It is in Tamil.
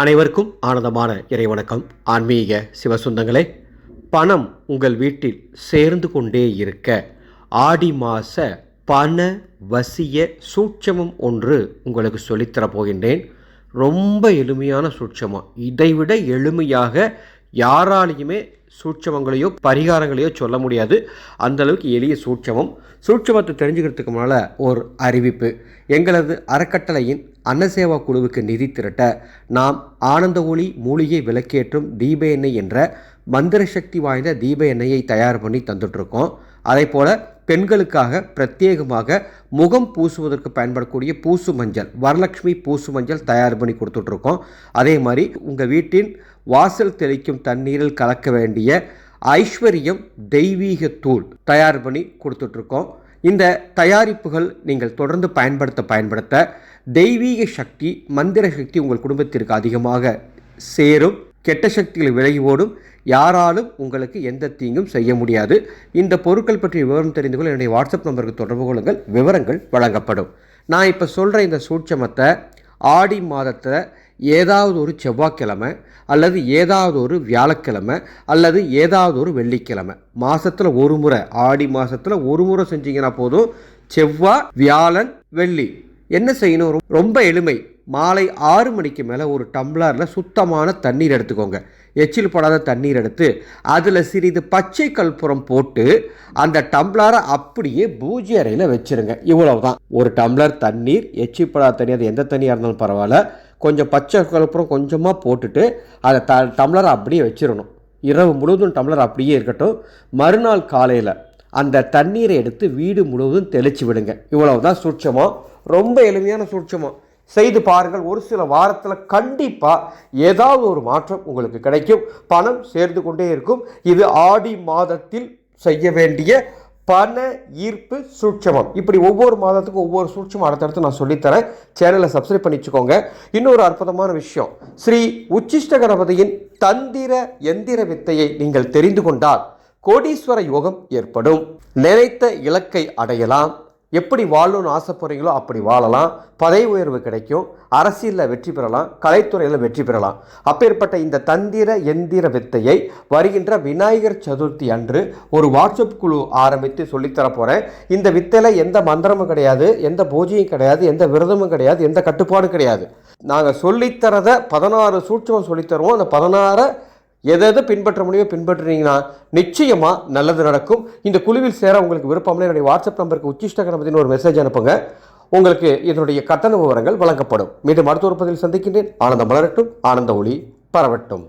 அனைவருக்கும் ஆனந்தமான இறைவணக்கம். ஆன்மீக சிவசுந்தங்களே பணம் உங்கள் வீட்டில் சேர்ந்து கொண்டே இருக்க ஆடி மாச பண வசிய சூட்சமம் ஒன்று உங்களுக்கு சொல்லித்தரப் போகின்றேன். ரொம்ப எளிமையான சூட்சமம். இதைவிட எளிமையாக யாராலையுமே சூட்சமங்களையோ பரிகாரங்களையோ சொல்ல முடியாது. அந்தளவுக்கு எளிய சூட்சமம். சூட்சமத்தை தெரிஞ்சுக்கிறதுக்கு முன்னால் ஒரு அறிவிப்பு. எங்களது அறக்கட்டளையின் அன்னசேவா குழுவுக்கு நிதி திரட்ட நாம் ஆனந்த ஒளி மூலிகை விளக்கேற்றும் தீப எண்ணெய் என்ற மந்திர சக்தி வாய்ந்த தீப எண்ணெயை தயார் பண்ணி தந்துட்ருக்கோம் அதே போல் பெண்களுக்காக பிரத்யேகமாக முகம் பூசுவதற்கு பயன்படக்கூடிய பூசு மஞ்சள் வரலட்சுமி பூசு மஞ்சள் தயார் பண்ணி கொடுத்துட்ருக்கோம் அதே மாதிரி உங்கள் வீட்டின் வாசல் தெளிக்கும் தண்ணீரில் கலக்க வேண்டிய ஐஸ்வர்யம் தெய்வீக தூள் தயார் பண்ணி கொடுத்துட்ருக்கோம் இந்த தயாரிப்புகள் நீங்கள் தொடர்ந்து பயன்படுத்த பயன்படுத்த தெய்வீக சக்தி மந்திர சக்தி உங்கள் குடும்பத்திற்கு அதிகமாக சேரும். கெட்ட சக்திகள் விலகி ஓடும். யாராலும் உங்களுக்கு எந்த தீங்கும் செய்ய முடியாது. இந்த பொருட்கள் பற்றிய விவரம் தெரிந்து கொள்ள என்னுடைய வாட்ஸ்அப் நம்பருக்கு தொடர்பு கொள்ளுங்கள். விவரங்கள் வழங்கப்படும். நான் இப்போ சொல்கிற இந்த சூட்சமத்தை ஆடி மாதத்தில் ஏதாவது ஒரு செவ்வாய்க்கிழமை அல்லது ஏதாவது ஒரு வியாழக்கிழமை அல்லது ஏதாவது ஒரு வெள்ளிக்கிழமை. மாதத்தில் ஒரு முறை. ஆடி மாதத்தில் ஒரு முறை செஞ்சீங்கன்னா போதும். செவ்வாய் வியாழன் வெள்ளி. என்ன செய்யணும்? ரொம்ப எளிமை. மாலை ஆறு மணிக்கு மேலே ஒரு டம்ளரில் சுத்தமான தண்ணீர் எடுத்துக்கோங்க. எச்சில் படாத தண்ணீர் எடுத்து அதில் சிறிது பச்சை கற்பூரம் போட்டு அந்த டம்ளரை அப்படியே பூஜை அறையில் வச்சிருங்க. இவ்வளவுதான். ஒரு டம்ளர் தண்ணீர் எச்சில் படாத தண்ணி அது எந்த தண்ணியாக இருந்தாலும் பரவாயில்ல. கொஞ்சம் பச்சை கற்பூரம் கொஞ்சமாக போட்டுட்டு அதை த டம்ளரை அப்படியே வச்சிடணும் இரவு முழுவதும் டம்ளர் அப்படியே இருக்கட்டும். மறுநாள் காலையில் அந்த தண்ணீரை எடுத்து வீடு முழுவதும் தெளிச்சு விடுங்க. இவ்வளவுதான் சூட்சமாக ரொம்ப எளிமையான சூட்சமாக செய்து பாருங்கள். ஒரு சில வாரத்தில் கண்டிப்பாக ஏதாவது ஒரு மாற்றம் உங்களுக்கு கிடைக்கும். பணம் சேர்ந்து கொண்டே இருக்கும். இது ஆடி மாதத்தில் செய்ய வேண்டிய பண ஈர்ப்பு சூட்சமம். இப்படி ஒவ்வொரு மாதத்துக்கும் ஒவ்வொரு சூட்சமம் அடுத்தடுத்து நான் சொல்லித்தரேன். சேனலை சப்ஸ்கிரைப் பண்ணிச்சுக்கோங்க. இன்னொரு அற்புதமான விஷயம். ஸ்ரீ உச்சிஷ்ட கணபதியின் தந்திர எந்திர வித்தையை நீங்கள் தெரிந்து கொண்டால் கோடீஸ்வர யோகம் ஏற்படும். நினைத்த இலக்கை அடையலாம். எப்படி வாழணும்னு ஆசைப்படுறீங்களோ அப்படி வாழலாம். பதவி உயர்வு கிடைக்கும். அரசியலில் வெற்றி பெறலாம். கலைத்துறையில் வெற்றி பெறலாம். அப்பேற்பட்ட இந்த தந்திர எந்திர வித்தையை வருகின்ற விநாயகர் சதுர்த்தி அன்று ஒரு வாட்ஸ்அப் குழு ஆரம்பித்து சொல்லித்தர போகிறேன் இந்த வித்தையில் எந்த மந்திரமும் கிடையாது எந்த பூஜையும் கிடையாது எந்த விரதமும் கிடையாது எந்த கட்டுப்பாடும் கிடையாது. நாங்கள் சொல்லித்தரத பதினாறு சூட்சமம் சொல்லித்தருவோம். அந்த பதினாறை எதை எதை பின்பற்ற முடியுமோ பின்பற்றுனீங்கன்னா நிச்சயமாக நல்லது நடக்கும். இந்த குழுவில் சேர உங்களுக்கு விருப்பம்னா என்னுடைய வாட்ஸ்அப் நம்பருக்கு உச்சிஷ்டகணபதினு ஒரு மெசேஜ் அனுப்புங்க. உங்களுக்கு இதனுடைய கட்டண விவரங்கள் வழங்கப்படும். மீண்டும் அடுத்த ஒரு பதிவில் சந்திக்கின்றேன். ஆனந்தம் மலரட்டும் ஆனந்த ஒளி பரவட்டும்.